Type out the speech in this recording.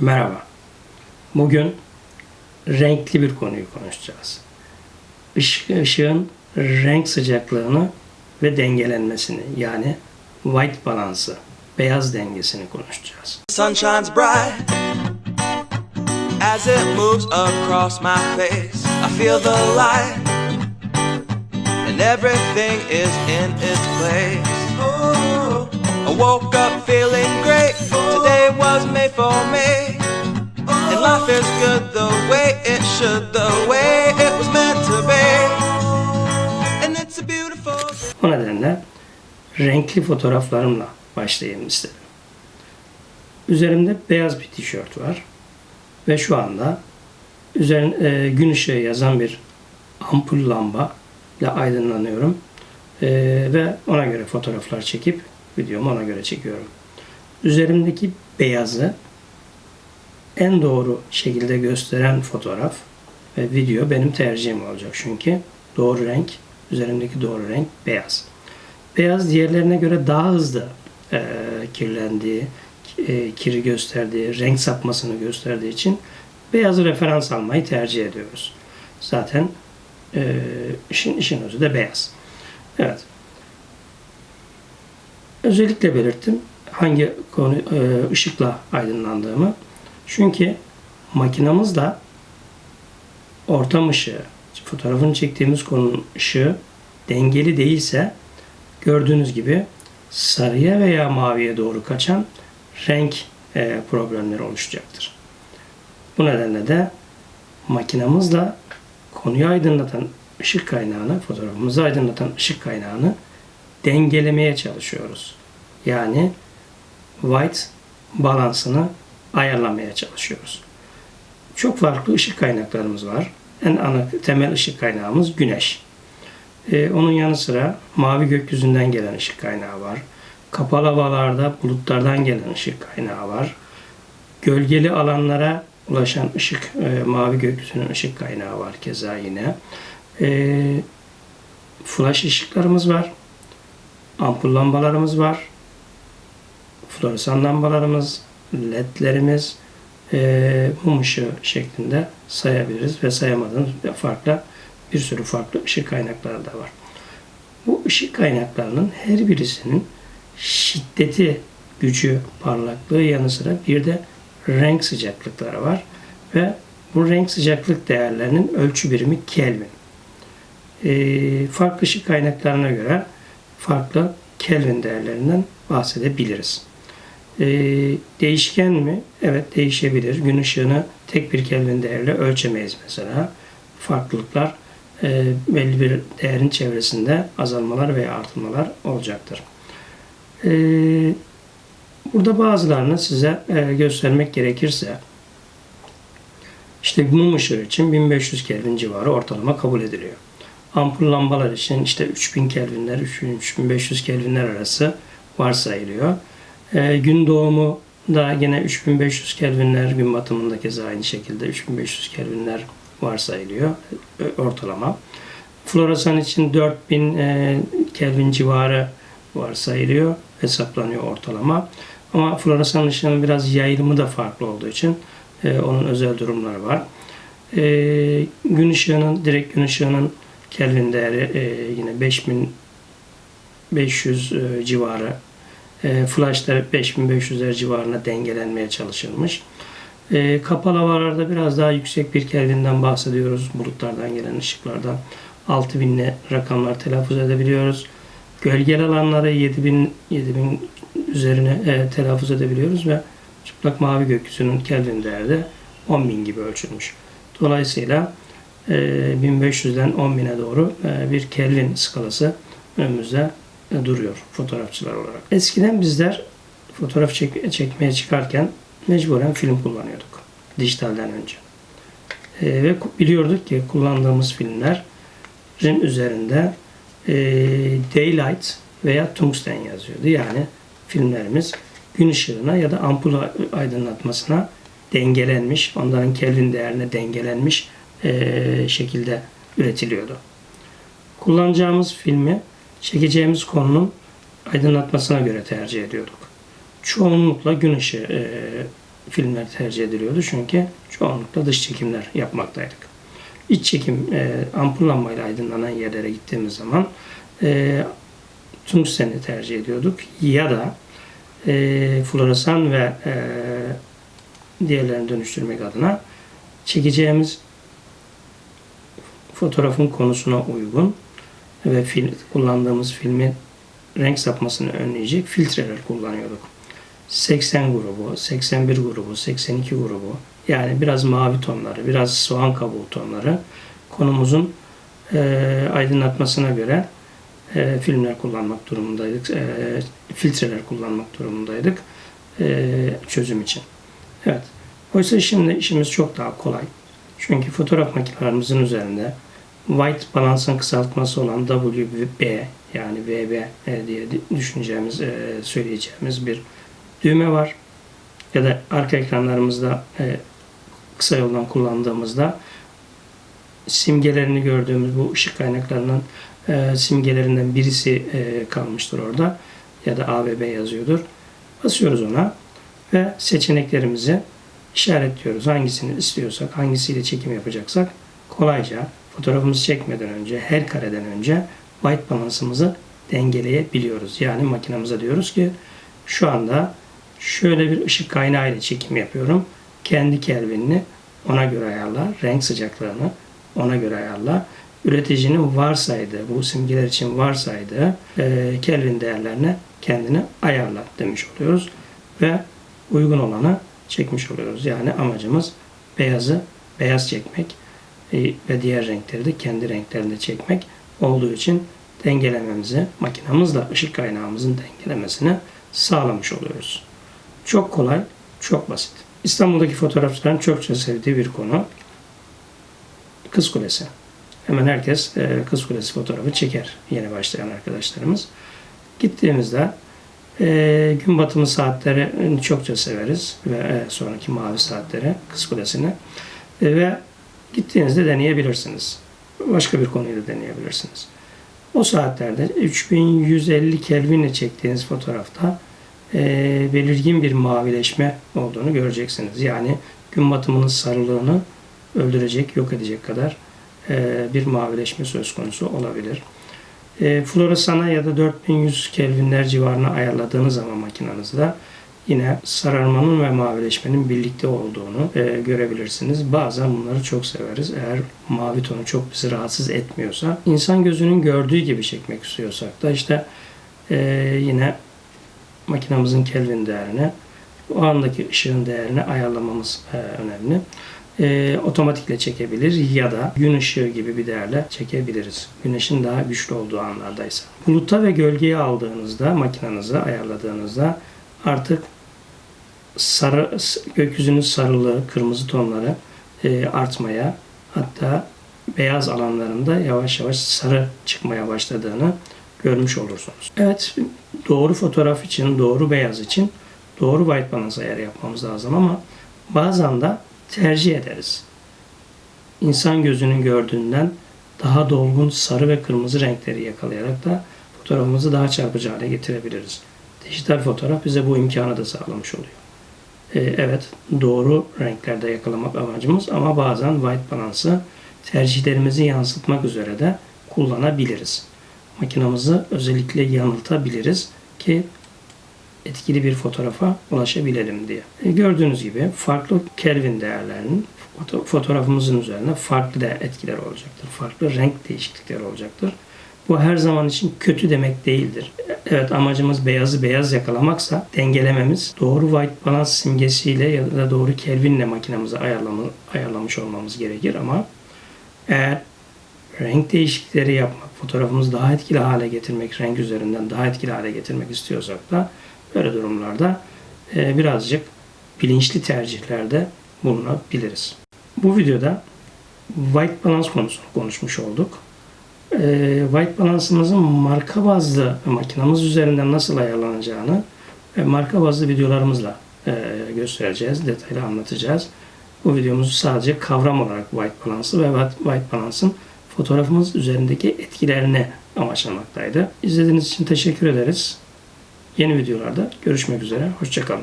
Merhaba. Bugün renkli bir konuyu konuşacağız. Işık, ışığın renk sıcaklığını ve dengelenmesini yani white balansı, beyaz dengesini konuşacağız. sun shines bright as it moves across my face. I feel the light, and everything is in its place. Oh, I woke up feeling great. Today was made for me, and life is good the way it should, the way it was meant to be. And it's a beautiful. O nedenle renkli fotoğraflarımla başlayayım istedim. Üzerimde beyaz bir tişört var ve şu anda üzerin e, gün ışığı yazan bir ampul lamba ile aydınlanıyorum E, ve ona göre fotoğraflar çekip videomu ona göre çekiyorum. Üzerimdeki beyazı en doğru şekilde gösteren fotoğraf ve video benim tercihim olacak çünkü doğru renk üzerimdeki doğru renk beyaz. Beyaz diğerlerine göre daha hızlı e, kirlendiği, e, kiri gösterdiği, renk sapmasını gösterdiği için beyazı referans almayı tercih ediyoruz. Zaten e, işin, işin özü de beyaz. Evet. Özellikle belirttim hangi konu e, ışıkla aydınlandığımı. Çünkü makinamızla ortam ışığı, fotoğrafını çektiğimiz konunun ışığı dengeli değilse gördüğünüz gibi sarıya veya maviye doğru kaçan renk e, problemleri oluşacaktır. Bu nedenle de makinamızla konuyu aydınlatan ışık kaynağını, fotoğrafımızı aydınlatan ışık kaynağını dengelemeye çalışıyoruz. Yani white balansını ayarlamaya çalışıyoruz. Çok farklı ışık kaynaklarımız var. En ana temel ışık kaynağımız güneş. Ee, onun yanı sıra mavi gökyüzünden gelen ışık kaynağı var. Kapalı havalarda bulutlardan gelen ışık kaynağı var. Gölgeli alanlara ulaşan ışık, e, mavi gökyüzünün ışık kaynağı var keza yine. E, flash ışıklarımız var. Ampul lambalarımız var. Floresan lambalarımız, ledlerimiz, e, mum ışığı şeklinde sayabiliriz ve sayamadığımız farklı bir sürü farklı ışık kaynakları da var. Bu ışık kaynaklarının her birisinin şiddeti, gücü, parlaklığı yanı sıra bir de renk sıcaklıkları var ve bu renk sıcaklık değerlerinin ölçü birimi Kelvin. E, farklı ışık kaynaklarına göre farklı Kelvin değerlerinden bahsedebiliriz. E, değişken mi? Evet değişebilir. Gün ışığını tek bir Kelvin değerle ölçemeyiz mesela. Farklılıklar e, belli bir değerin çevresinde azalmalar veya artılmalar olacaktır. E, burada bazılarını size e, göstermek gerekirse işte mum ışığı için 1500 Kelvin civarı ortalama kabul ediliyor. Ampul lambalar için işte 3000 Kelvinler, 3500 Kelvinler arası varsayılıyor. E, gün doğumu da yine 3500 Kelvinler, gün batımında keza aynı şekilde 3500 Kelvinler varsayılıyor e, ortalama. Floresan için 4000 e, Kelvin civarı varsayılıyor, hesaplanıyor ortalama. Ama floresan ışığının biraz yayılımı da farklı olduğu için e, onun özel durumları var. E, gün ışığının, direkt gün ışığının Kelvin değeri e, yine 5500 e, civarı. E, flashlar 5500'ler civarına dengelenmeye çalışılmış. E, kapalı havalarda biraz daha yüksek bir Kelvin'den bahsediyoruz. Bulutlardan gelen ışıklardan 6000'li rakamlar telaffuz edebiliyoruz. Gölgeli alanları 7000 7000 üzerine e, telaffuz edebiliyoruz ve çıplak mavi gökyüzünün Kelvin değeri de 10.000 gibi ölçülmüş. Dolayısıyla e, 1500'den 10.000'e doğru e, bir Kelvin skalası önümüzde duruyor fotoğrafçılar olarak. Eskiden bizler fotoğraf çek- çekmeye çıkarken mecburen film kullanıyorduk dijitalden önce. E, ve biliyorduk ki kullandığımız filmlerin üzerinde e, daylight veya tungsten yazıyordu. Yani filmlerimiz gün ışığına ya da ampul aydınlatmasına dengelenmiş, onların Kelvin değerine dengelenmiş e, şekilde üretiliyordu. Kullanacağımız filmi çekeceğimiz konunun aydınlatmasına göre tercih ediyorduk. Çoğunlukla gün ışığı e, filmler tercih ediliyordu. Çünkü çoğunlukla dış çekimler yapmaktaydık. İç çekim e, ampul lambayla aydınlanan yerlere gittiğimiz zaman e, tungsteni tercih ediyorduk. Ya da e, floresan ve e, diğerlerini dönüştürmek adına çekeceğimiz fotoğrafın konusuna uygun ve film, kullandığımız filmin renk sapmasını önleyecek filtreler kullanıyorduk. 80 grubu, 81 grubu, 82 grubu yani biraz mavi tonları, biraz soğan kabuğu tonları konumuzun e, aydınlatmasına göre e, filmler kullanmak durumundaydık, e, filtreler kullanmak durumundaydık e, çözüm için. Evet. Oysa şimdi işimiz çok daha kolay. Çünkü fotoğraf makinelerimizin üzerinde white balansın kısaltması olan WB yani VB e, diye düşüneceğimiz, e, söyleyeceğimiz bir düğme var. Ya da arka ekranlarımızda e, kısa yoldan kullandığımızda simgelerini gördüğümüz bu ışık kaynaklarının simgelerinden birisi kalmıştır orada ya da ABB yazıyordur. Basıyoruz ona ve seçeneklerimizi işaretliyoruz. Hangisini istiyorsak, hangisiyle çekim yapacaksak kolayca fotoğrafımızı çekmeden önce, her kareden önce white balansımızı dengeleyebiliyoruz. Yani makinamıza diyoruz ki şu anda şöyle bir ışık kaynağı ile çekim yapıyorum. Kendi kelvinini ona göre ayarla, renk sıcaklığını ona göre ayarla. Üreticinin varsaydığı, bu simgeler için varsaydığı e, Kelvin değerlerine kendini ayarla demiş oluyoruz. Ve uygun olanı çekmiş oluyoruz. Yani amacımız beyazı beyaz çekmek ve diğer renkleri de kendi renklerinde çekmek olduğu için dengelememizi, makinamızla ışık kaynağımızın dengelemesini sağlamış oluyoruz. Çok kolay, çok basit. İstanbul'daki fotoğrafçıların çokça sevdiği bir konu Kız Kulesi. Hemen herkes e, Kız Kulesi fotoğrafı çeker yeni başlayan arkadaşlarımız. Gittiğimizde e, gün batımı saatlerini çokça severiz ve e, sonraki mavi saatleri Kız Kulesi'ni E, ve gittiğinizde deneyebilirsiniz. Başka bir konuyu da deneyebilirsiniz. O saatlerde 3150 Kelvin'le çektiğiniz fotoğrafta e, belirgin bir mavileşme olduğunu göreceksiniz. Yani gün batımının sarılığını öldürecek, yok edecek kadar e, bir mavileşme söz konusu olabilir. E, floresana ya da 4100 Kelvinler civarına ayarladığınız zaman makinenizde yine sararmanın ve mavileşmenin birlikte olduğunu e, görebilirsiniz. Bazen bunları çok severiz. Eğer mavi tonu çok bizi rahatsız etmiyorsa, insan gözünün gördüğü gibi çekmek istiyorsak da işte e, yine makinamızın Kelvin değerini, o andaki ışığın değerini ayarlamamız e, önemli. E, otomatikle çekebilir ya da gün ışığı gibi bir değerle çekebiliriz. Güneşin daha güçlü olduğu anlardaysa. Buluta ve gölgeyi aldığınızda, makinenizi ayarladığınızda artık sarı gökyüzünün sarılığı, kırmızı tonları e, artmaya hatta beyaz alanlarında yavaş yavaş sarı çıkmaya başladığını görmüş olursunuz. Evet, doğru fotoğraf için, doğru beyaz için doğru white balance ayarı yapmamız lazım ama bazen de tercih ederiz. İnsan gözünün gördüğünden daha dolgun sarı ve kırmızı renkleri yakalayarak da fotoğrafımızı daha çarpıcı hale getirebiliriz. Dijital fotoğraf bize bu imkanı da sağlamış oluyor. Ee, evet, doğru renklerde yakalamak amacımız ama bazen white balance'ı tercihlerimizi yansıtmak üzere de kullanabiliriz. Makinamızı özellikle yanıltabiliriz ki etkili bir fotoğrafa ulaşabilelim diye. E, gördüğünüz gibi farklı Kelvin değerlerinin foto- fotoğrafımızın üzerine farklı da etkiler olacaktır. Farklı renk değişiklikleri olacaktır. Bu her zaman için kötü demek değildir. Evet amacımız beyazı beyaz yakalamaksa dengelememiz doğru white balance simgesiyle ya da doğru Kelvin'le makinemizi ayarlama, ayarlamış olmamız gerekir ama eğer renk değişiklikleri yapmak, fotoğrafımızı daha etkili hale getirmek, renk üzerinden daha etkili hale getirmek istiyorsak da böyle durumlarda e, birazcık bilinçli tercihlerde bulunabiliriz. Bu videoda white balance konusunu konuşmuş olduk. E, white balance'ımızın marka bazlı makinamız üzerinden nasıl ayarlanacağını ve marka bazlı videolarımızla e, göstereceğiz, detaylı anlatacağız. Bu videomuzu sadece kavram olarak white balance'ı ve white balance'ın fotoğrafımız üzerindeki etkilerini amaçlamaktaydı. İzlediğiniz için teşekkür ederiz. Yeni videolarda görüşmek üzere. Hoşçakalın.